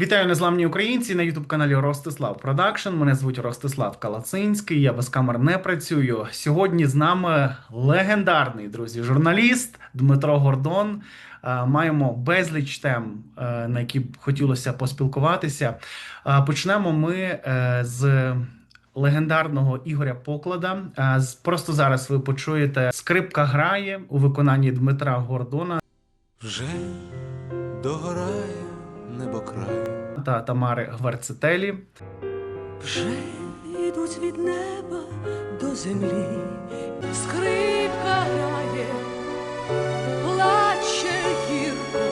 Вітаю незламні українці на ютуб каналі Ростислав Продакшн. Мене звуть Ростислав Калацинський. Я без камер не працюю. Сьогодні з нами легендарний друзі, журналіст Дмитро Гордон. Е, Маємо безліч тем, е, на які б хотілося поспілкуватися. Е, Почнемо ми з легендарного Ігоря Поклада. Просто зараз ви почуєте скрипка грає у виконанні Дмитра Гордона Вже догорає небокрай, та Тамари Гварцетелі. Вже йдуть від неба до землі, скрипка грає, плаче гірко.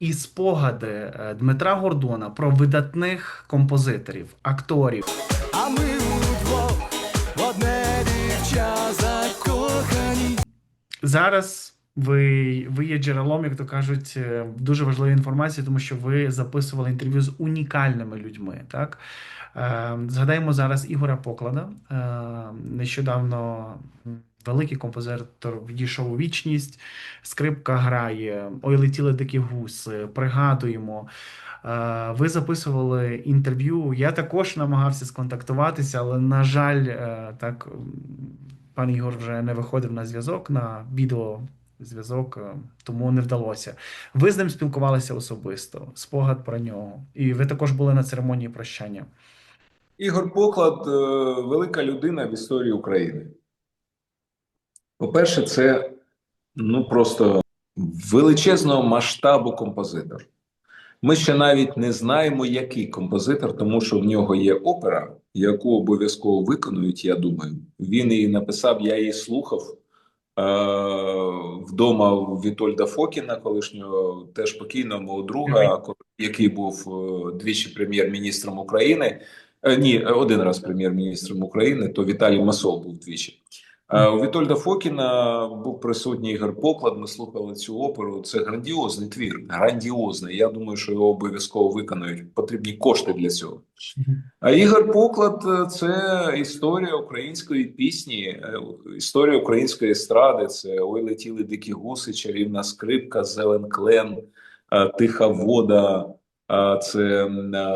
і спогади е, Дмитра Гордона про видатних композиторів, акторів. а ми удвох в одне дівча закохані. Зараз ви, ви є джерелом, як то кажуть, е, дуже важливої інформації, тому що ви записували інтерв'ю з унікальними людьми. Так? Е, Згадаємо зараз Ігоря Поклада. Е, Нещодавно великий композитор відійшов у вічність, скрипка грає, ой, летіли дикі гуси, пригадуємо. Е, Ви записували інтерв'ю. Я також намагався сконтактуватися, але, на жаль, е, так пан Ігор вже не виходив на зв'язок, на відеозв'язок, е, тому не вдалося. Ви з ним спілкувалися особисто, спогад про нього. І ви також були на церемонії прощання. Ігор Поклад е, велика людина в історії України. По-перше, це ну просто величезного масштабу композитор. Ми ще навіть не знаємо, який композитор, тому що в нього є опера, яку обов'язково виконують. Я думаю, він її написав, я її слухав вдома у Вітольда Фокіна, колишнього теж покійного мого друга, який був е, двічі прем'єр-міністром України. Е, Ні, е, один раз прем'єр-міністром України, то Віталій Масов був двічі. Е, У Вітольда Фокіна був присутній Ігор Поклад. Ми слухали цю оперу. Це грандіозний твір, грандіозний. Я думаю, що його обов'язково виконують. Потрібні кошти для цього. А Ігор Поклад це історія української пісні, е, історія української естради. Це ой летіли дикі гуси, чарівна скрипка, зелен клен, е, тиха вода. Це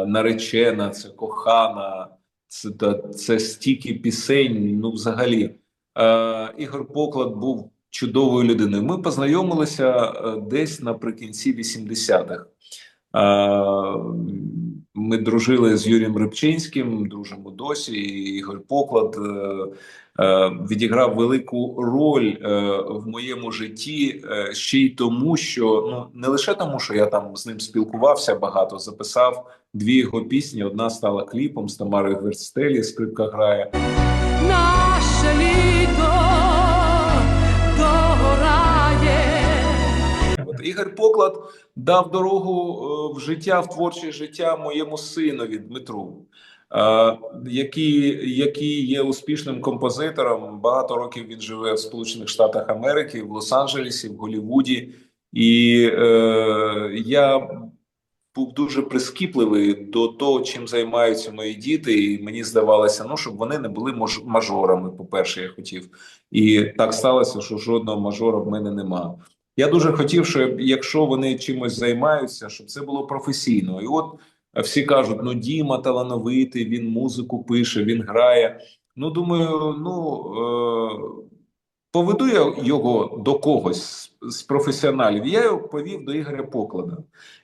наречена, це кохана, це, це стільки пісень. Ну, взагалі, Е, Ігор Поклад був чудовою людиною. Ми познайомилися е, десь наприкінці 80-х. Е, Ми дружили з Юрієм Рибчинським, дружимо досі. і Ігор Поклад відіграв велику роль в моєму житті ще й тому, що ну не лише тому, що я там з ним спілкувався багато, записав дві його пісні. Одна стала кліпом з Тамарою Гверцтелі, скрипка грає. Наше літо догорає. Ігор Поклад дав дорогу е, в життя, в творче життя моєму синові Дмитру, е, який, який є успішним композитором. Багато років він живе в Сполучених Штатах Америки, в Лос-Анджелесі, в Голлівуді. І е, я був дуже прискіпливий до того, чим займаються мої діти, і мені здавалося, ну щоб вони не були мажорами. По перше, я хотів, і так сталося, що жодного мажора в мене нема. Я дуже хотів, щоб якщо вони чимось займаються, щоб це було професійно. І от е, всі кажуть: ну Діма талановитий, він музику пише, він грає. Ну думаю, ну е- поведу я його до когось з, професіоналів. Я його повів до Ігоря Поклада.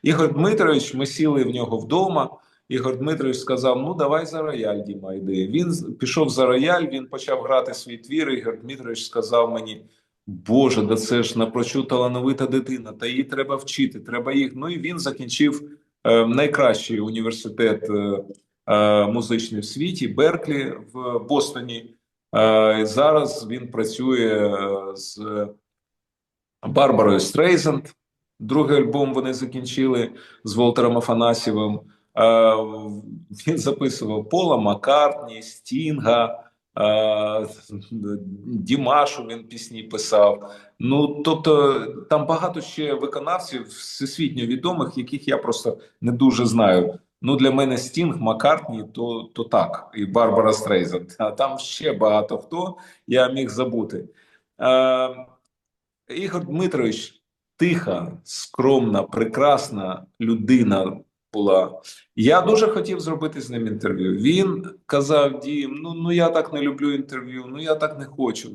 Ігор Дмитрович, ми сіли в нього вдома. Ігор Дмитрович сказав: Ну, давай за рояль, Діма, йди. Він пішов за рояль, він почав грати свій твір. Ігор Дмитрович сказав мені: Боже, да це ж напрочуд талановита дитина, та її треба вчити, треба їх. Ну і він закінчив е, найкращий університет е, е, музичний в світі Берклі в Бостоні. Е, зараз він працює е, з Барбарою Стрейзенд. Другий альбом вони закінчили з Волтером Афанасьєвим. Е, Він записував Пола Маккартні, Стінга, Дімашу він пісні писав. Ну тобто там багато ще виконавців всесвітньо відомих, яких я просто не дуже знаю. Ну, для мене Стінг, Маккартні, то, то так, і Барбара Стрейзенд. А там ще багато хто я міг забути. Е, Ігор Дмитрович тиха, скромна, прекрасна людина, була. Я дуже хотів зробити з ним інтерв'ю. Він казав: Дім, ну, ну я так не люблю інтерв'ю, ну я так не хочу.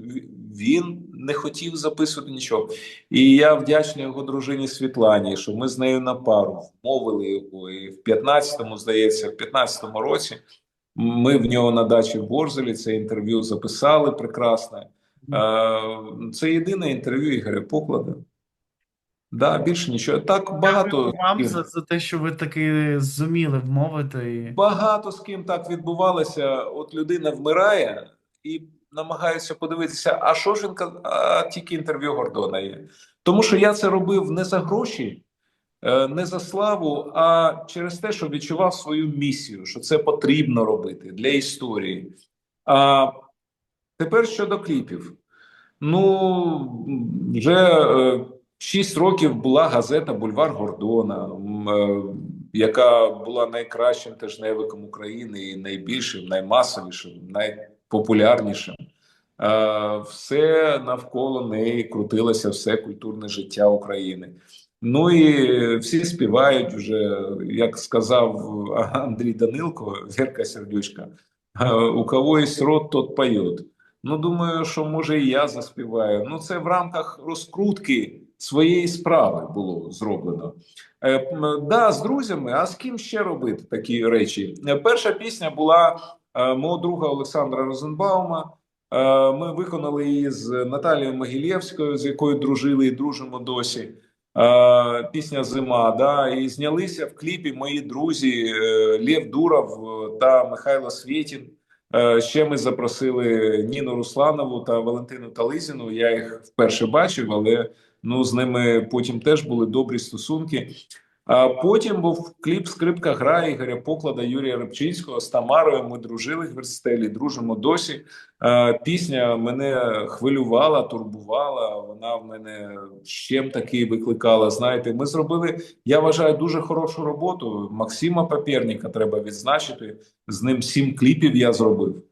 Він не хотів записувати нічого. І я вдячний його дружині Світлані, що ми з нею на пару вмовили його. І в 15-му, здається, в 15-му році ми в нього на дачі в Борзелі це інтерв'ю записали прекрасне. Е, Це єдине інтерв'ю Ігоря Поклада. Да, більше нічого. Так багато Дякую вам за, за те, що ви таки зуміли вмовити. І... багато з ким так відбувалося. От людина вмирає і намагається подивитися, а що ж він казав? А тільки інтерв'ю Гордона є. Тому що я це робив не за гроші, е, не за славу, а через те, що відчував свою місію, що це потрібно робити для історії. А тепер щодо кліпів. Ну, вже е, 6 років була газета Бульвар Гордона, е, яка була найкращим тижневиком України і найбільшим, наймасовішим, найпопулярнішим. Е, Все навколо неї крутилося, все культурне життя України. Ну і всі співають вже, як сказав Андрій Данилко, Вірка Сердючка, е, у кого є рот, тот поет. Ну, думаю, що може і я заспіваю. Ну, це в рамках розкрутки своєї справи було зроблено. Е, да, з друзями, а з ким ще робити такі речі? Е, Перша пісня була е, мого друга Олександра Розенбаума. Е, Ми виконали її з Наталією Могилєвською, з якою дружили і дружимо досі. Е, Пісня Зима. Да, і знялися в кліпі мої друзі е, Лєв Дуров е, та Михайло Свєтін. Е, Ще ми запросили Ніну Русланову та Валентину Тализіну. Я їх вперше бачив, але ну з ними потім теж були добрі стосунки. Потім був кліп Скрипка грає Ігоря Поклада, Юрія Рибчинського з Тамарою. Ми дружили в Верстелі, дружимо досі. Пісня мене хвилювала, турбувала. Вона в мене чим такий викликала. Знаєте, ми зробили, я вважаю, дуже хорошу роботу. Максима Папєрніка треба відзначити. З ним сім кліпів я зробив.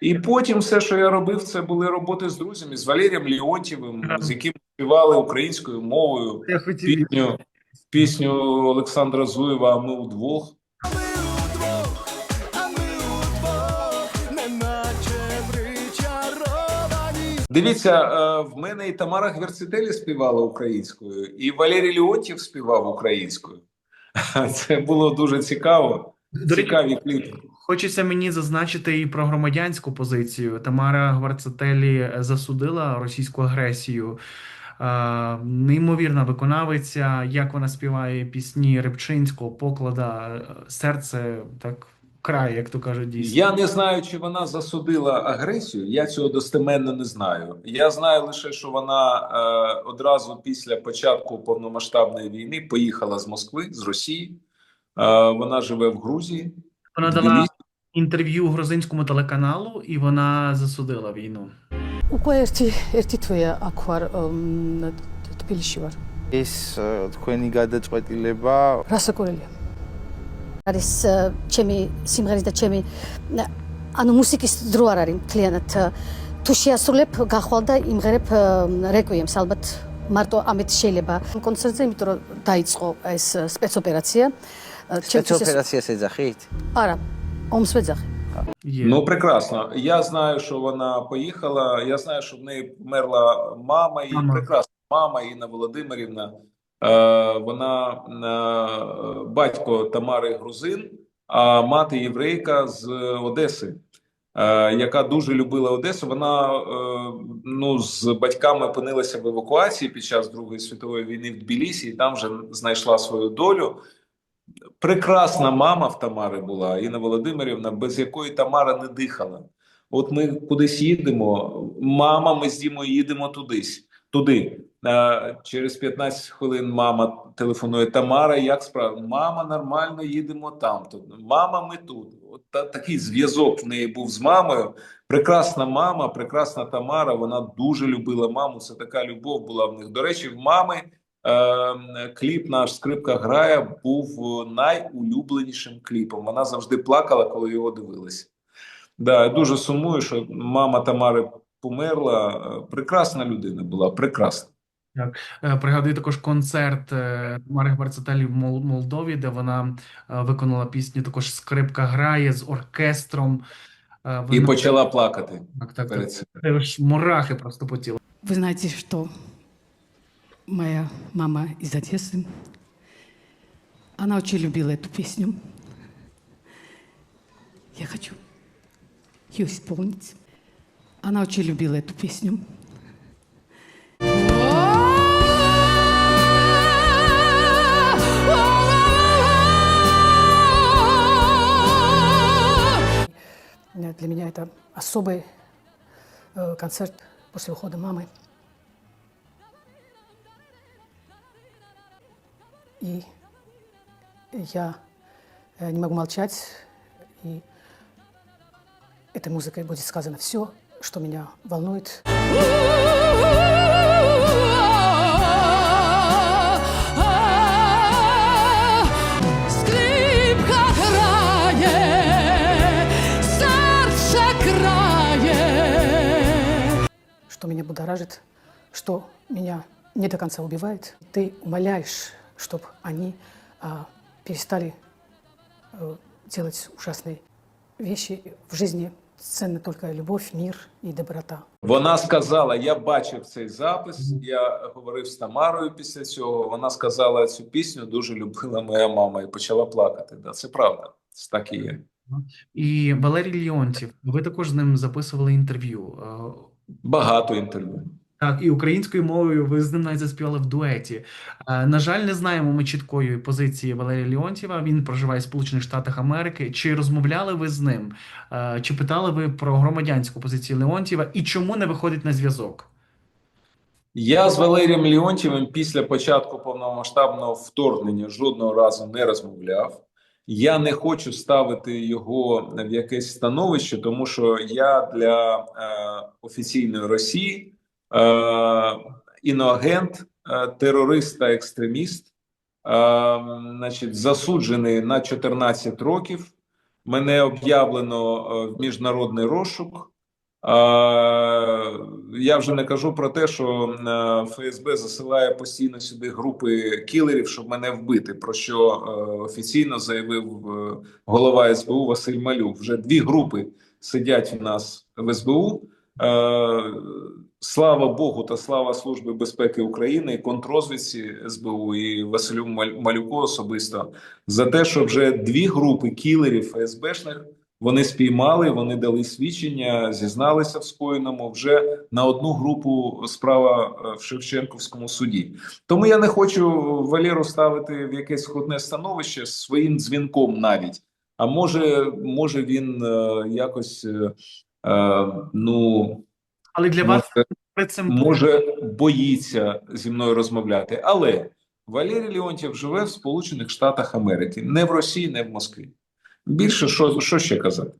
І потім все, що я робив, це були роботи з друзями, з Валерієм Леонтьєвим, з яким співали українською мовою пісню, пісню Олександра Зуєва. А ми удвох. Дивіться, е, в мене і Тамара Гверцителі співала українською, і Валерій Леонтьєв співав українською. Це було дуже цікаво. Цікаві кліпи. Хочеться мені зазначити і про громадянську позицію. Тамара Гварцетелі засудила російську агресію. Е, Неймовірна виконавиця, як вона співає пісні Рибчинського, Поклада, е, серце так край, як то кажуть, дійсно. Я не знаю, чи вона засудила агресію. Я цього достеменно не знаю. Я знаю лише, що вона е, одразу після початку повномасштабної війни поїхала з Москви, з Росії. Е, вона живе в Грузії. Вона дала Тбілісі. інтерв'ю грузинському телеканалу, і вона засудила війну. უკვე ერთი ერთი თვეა აქ ვარ მ, თბილისში ვარ. ეს э, თქვენი გადაწყვეტილება რასაკურელია? არის ა, ჩემი სიმღერის და ჩემი ა, ანუ მუსიკის დრო არ არის მთლიანად. ა, თუ შეასრულებ, გახვალ და იმღერებ ა, რეკვიემს, ალბათ მარტო ამით შეიძლება კონცერტზე, იმიტომ რომ დაიწყო ეს ა, სპეცოპერაცია. ა, ჩემთვის ეს- სპეცოპერაციას ეძახით? არა, Омсведзах. Ну прекрасно. Я знаю, що вона поїхала. Я знаю, що в неї померла мама і прекрасна мама Інна Володимирівна. Е, Вона е, батько Тамари Грузин, а мати єврейка з Одеси, е, яка дуже любила Одесу. Вона е, ну з батьками опинилася в евакуації під час Другої світової війни в Тбілісі. і Там вже знайшла свою долю. Прекрасна мама в Тамари була Інна Володимирівна, без якої Тамара не дихала. От ми кудись їдемо, мама, ми з Дімою їдемо тудись, туди. Е, через 15 хвилин мама телефонує Тамара, як справа? Мама, нормально, їдемо там. Мама, ми тут. От та, такий зв'язок в неї був з мамою. Прекрасна мама, прекрасна Тамара. Вона дуже любила маму. Це така любов була в них. До речі, в мами кліп наш скрипка грає був найулюбленішим кліпом. Вона завжди плакала, коли його дивилася. Да, я дуже сумую, що мама Тамари померла. Прекрасна людина була, прекрасна. Е, Пригадую також концерт е, Марих Барцетелі в Молдові, де вона е, виконала пісню. Також скрипка грає з оркестром. Е, І почала плакати так, так, так. Це ж мурахи просто по тілу. Вы знаете, что моя мама из Одессы, она очень любила эту песню. Я хочу ее исполнить. Она очень любила эту песню. Э, Для меня это особый э, концерт после ухода мамы. И я э, не могу молчать, и этой музыкой будет сказано все, что меня волнует. Скрипка грає, серце крає. что меня будоражит, что меня не до конца убивает. Ты умоляешь, чтобы они а, перестали э, делать ужасные вещи. В жизни ценна только любовь, мир и доброта. Вона сказала: я бачив цей запис. Я говорив з Тамарою після цього. Вона сказала цю пісню дуже любила моя мама і почала плакати. Да, це правда. Це так і є. І Валерій Леонтів, ви також з ним записували інтерв'ю. Е, Багато інтерв'ю. Так, і українською мовою ви з ним навіть заспівали в дуеті. Е, На жаль, не знаємо ми чіткої позиції Валерія Леонтьєва. Він проживає в Сполучених Штатах Америки. Чи розмовляли ви з ним? Е, Чи питали ви про громадянську позицію Леонтьєва і чому не виходить на зв'язок? Я з Валерієм Леонтьєвим після початку повномасштабного вторгнення жодного разу не розмовляв. Я не хочу ставити його в якесь становище, тому що я для е, офіційної Росії іноагент, е, терорист та екстреміст, е, значить, засуджений на 14 років. Мене об'явлено е, в міжнародний розшук. Е, Я вже не кажу про те, що е, ФСБ засилає постійно сюди групи кілерів, щоб мене вбити. Про що е, офіційно заявив е, голова СБУ Василь Малюк. Вже дві групи сидять у нас в СБУ. Слава Богу та слава Службі безпеки України контрозвідці СБУ і Василю Малюку особисто за те, що вже дві групи кілерів ФСБшних вони спіймали, вони дали свідчення, зізналися в скоєному. Вже на одну групу справа е, в Шевченківському суді. Тому я не хочу Валеру ставити в якесь скрутне становище своїм дзвінком навіть. А може, може він е, якось е, ну Але для вас може, цим може боїться зі мною розмовляти. Але Валерій Леонтьєв живе в Сполучених Штатах Америки, не в Росії, не в Москві. Більше що, що ще казати?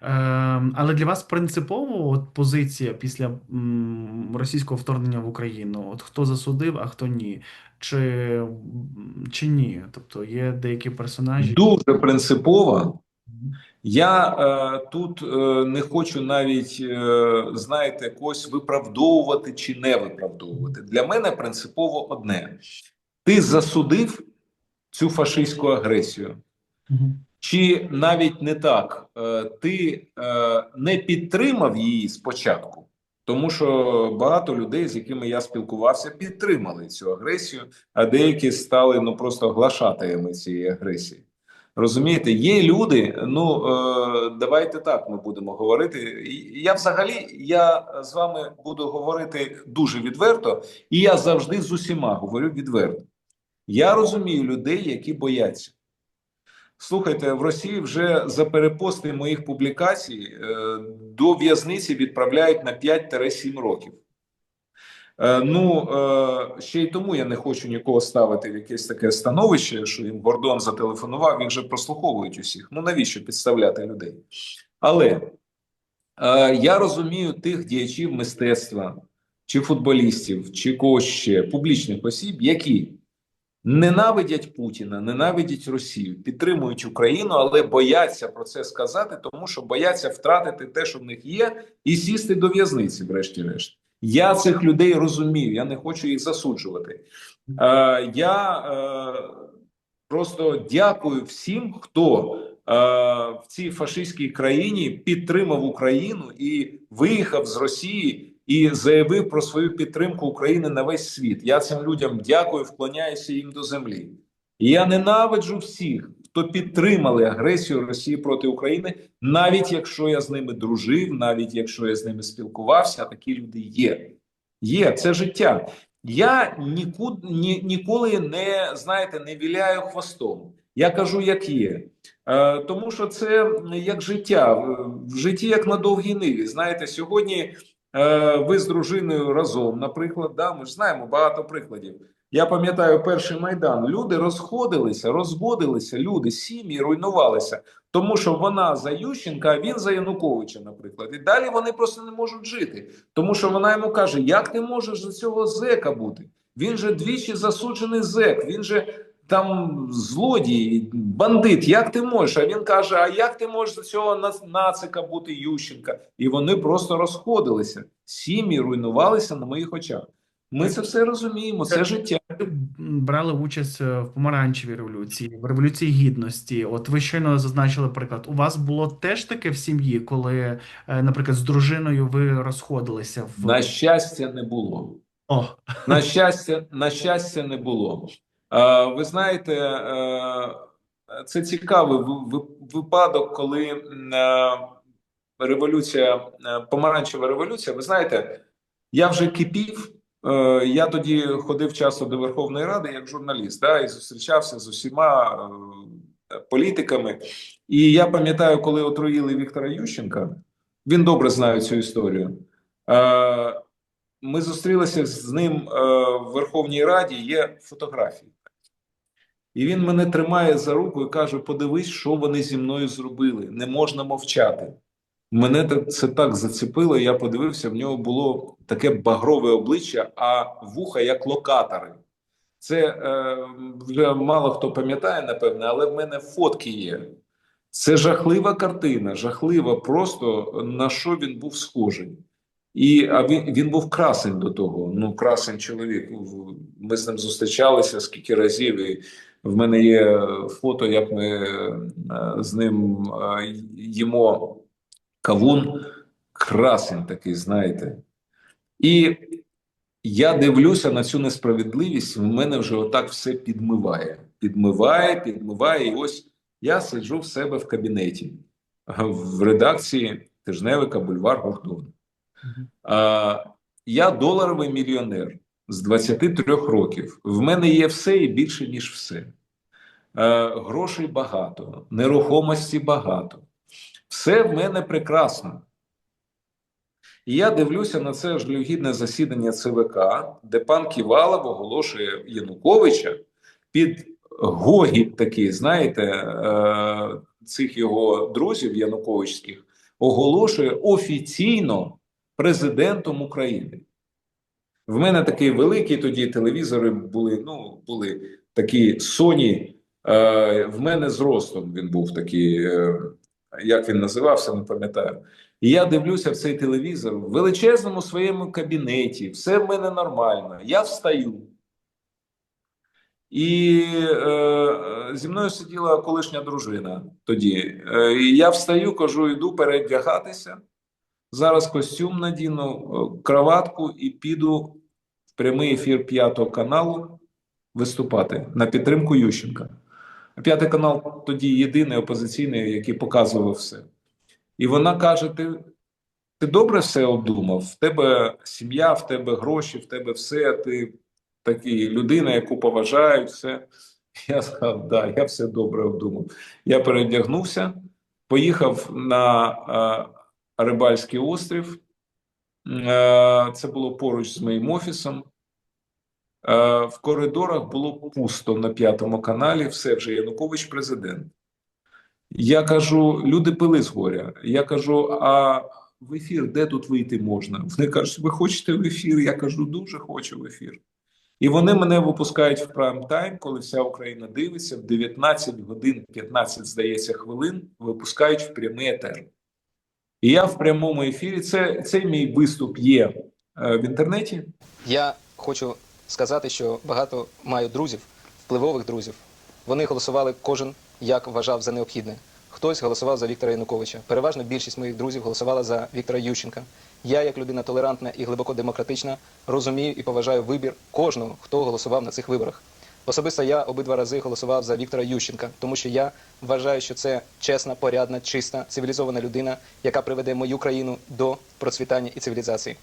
Ем, Але для вас принципово от позиція після російського вторгнення в Україну? От хто засудив, а хто ні? Чи, чи ні? Тобто є деякі персонажі. Дуже принципово. Я е, тут е, не хочу навіть е, знаєте когось виправдовувати чи не виправдовувати. Для мене принципово одне: ти засудив цю фашистську агресію. Чи навіть не так, е, ти е, не підтримав її спочатку, тому що багато людей, з якими я спілкувався, підтримали цю агресію, а деякі стали ну просто глашатаями цієї агресії. Розумієте, є люди. Ну е, давайте так ми будемо говорити. Я взагалі я з вами буду говорити дуже відверто, і я завжди з усіма говорю відверто. Я розумію людей, які бояться. Слухайте, в Росії вже за перепости моїх публікацій е, до в'язниці відправляють на 5-7 років. Е, ну е, ще й тому я не хочу нікого ставити в якесь таке становище, що їм Гордон зателефонував, їх же прослуховують усіх. Ну навіщо підставляти людей? Але е, я розумію тих діячів мистецтва, чи футболістів, чи когось ще публічних осіб, які ненавидять Путіна, ненавидять Росію, підтримують Україну, але бояться про це сказати, тому що бояться втратити те, що в них є, і сісти до в'язниці, врешті-решт. Я цих людей розумію, я не хочу їх засуджувати. Е, я е, просто дякую всім, хто е, в цій фашистській країні підтримав Україну і виїхав з Росії і заявив про свою підтримку України на весь світ. Я цим людям дякую, вклоняюся їм до землі. І я ненавиджу всіх, хто підтримали агресію Росії проти України, навіть якщо я з ними дружив, навіть якщо я з ними спілкувався, такі люди є. Є це життя. Я нікуди ні, ніколи не знаєте, не віляю хвостом. Я кажу, як є. Е, тому що це як життя. В житті, як на довгій ниві. Знаєте, сьогодні е, ви з дружиною разом, наприклад, да, ми ж знаємо багато прикладів. Я пам'ятаю перший майдан. Люди розходилися, розводилися, люди, сім'ї руйнувалися, тому що вона за Ющенка, а він за Януковича, наприклад. І далі вони просто не можуть жити, тому що вона йому каже: Як ти можеш за цього зека бути? Він же двічі засуджений зек, він же там злодій, бандит. Як ти можеш? А він каже: А як ти можеш за цього нацика бути Ющенка? І вони просто розходилися. Сім'ї руйнувалися на моїх очах. Ми це все розуміємо. Це життя. Ви брали участь е, в помаранчевій революції, в революції гідності. От ви щойно зазначили приклад. У вас було теж таке в сім'ї, коли, е, наприклад, з дружиною ви розходилися в На щастя, не було. О, На щастя, на щастя, не було. Е, ви знаєте, е, це цікавий ви- ви- випадок, коли е, революція, е, помаранчева революція. Ви знаєте, я вже кипів. Е, я тоді ходив часто до Верховної Ради як журналіст, да, і зустрічався з усіма е, політиками. І я пам'ятаю, коли отруїли Віктора Ющенка, він добре знає цю історію. Е, ми зустрілися з ним в Верховній Раді. Є фотографії, і він мене тримає за руку і каже: Подивись, що вони зі мною зробили. Не можна мовчати. Мене це так зацепило. Я подивився, в нього було таке багрове обличчя, а вуха як локатори. Це е, вже мало хто пам'ятає, напевне, але в мене фотки є. Це жахлива картина, жахлива, просто на що він був схожий. І а він, він був красень до того. Ну, красень чоловік. Ми з ним зустрічалися скільки разів. І в мене є фото, як ми е, з ним е, їмо кавун. Красень такий, знаєте. І я дивлюся на цю несправедливість, в мене вже отак все підмиває. Підмиває, підмиває. І ось я сиджу в себе в кабінеті в редакції тижневика Бульвар Гордон. Я доларовий мільйонер з 23 років. В мене є все і більше, ніж все. Е, грошей багато, нерухомості багато. Все в мене прекрасно. І я дивлюся на це жалюгідне засідання ЦВК, де пан Ківалов оголошує Януковича під гогіт такий, знаєте, е, цих його друзів Януковичських, оголошує офіційно президентом України. В мене такий великий тоді телевізори були, ну, були такі Sony, е, в мене з ростом він був такий, е, як він називався, не пам'ятаю. І я дивлюся в цей телевізор в величезному своєму кабінеті, все в мене нормально. Я встаю. І е, зі мною сиділа колишня дружина тоді. Е, я встаю, кажу, йду передягатися. Зараз костюм надіну, е, краватку і піду в прямий ефір п'ятого каналу виступати на підтримку Ющенка. П'ятий канал тоді єдиний опозиційний, який показував все. І вона каже: Ти, ти добре все обдумав? В тебе сім'я, в тебе гроші, в тебе все. Ти такий людина, яку поважають, все. Я сказав, да, я все добре обдумав. Я передягнувся, поїхав на е, Рибальський острів. Е, це було поруч з моїм офісом. Е, в коридорах було пусто на п'ятому каналі. Все вже Янукович президент. Я кажу, люди пили з горя. Я кажу, а в ефір де тут вийти можна? Вони кажуть, ви хочете в ефір? Я кажу, дуже хочу в ефір. І вони мене випускають в прайм-тайм, коли вся Україна дивиться, в 19 годин 15, здається, хвилин випускають в прямий етер. І я в прямому ефірі. Це, цей мій виступ є е, в інтернеті. Я хочу сказати, що багато маю друзів, впливових друзів. Вони голосували кожен як вважав за необхідне. Хтось голосував за Віктора Януковича. Переважно більшість моїх друзів голосувала за Віктора Ющенка. Я, як людина толерантна і глибоко демократична, розумію і поважаю вибір кожного, хто голосував на цих виборах. Особисто я обидва рази голосував за Віктора Ющенка, тому що я вважаю, що це чесна, порядна, чиста, цивілізована людина, яка приведе мою країну до процвітання і цивілізації.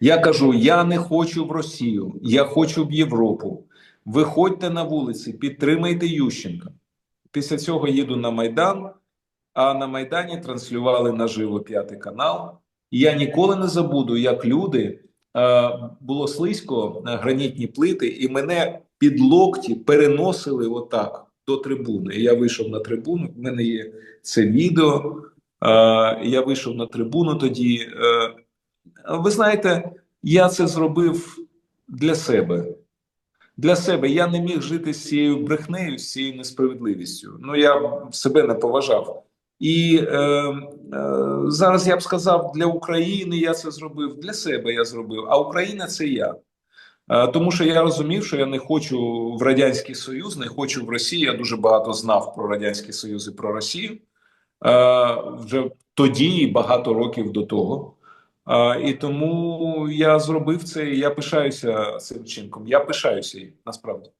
Я кажу: я не хочу в Росію, я хочу в Європу. Виходьте на вулиці, підтримайте Ющенка. Після цього їду на Майдан, а на Майдані транслювали наживо п'ятий канал. І я ніколи не забуду, як люди е, було слизько на гранітні плити, і мене під локті переносили отак до трибуни. Я вийшов на трибуну. В мене є це відео. Е, я вийшов на трибуну тоді. Е, ви знаєте, я це зробив для себе. Для себе я не міг жити з цією брехнею, з цією несправедливістю. Ну я себе не поважав. І е, е, зараз я б сказав, для України я це зробив, для себе я зробив, а Україна це я. Е, тому що я розумів, що я не хочу в Радянський Союз, не хочу в Росію. Я дуже багато знав про Радянський Союз і про Росію е, вже тоді і багато років до того. І тому я зробив це, і я пишаюся цим чинком. Я пишаюся їм, насправді.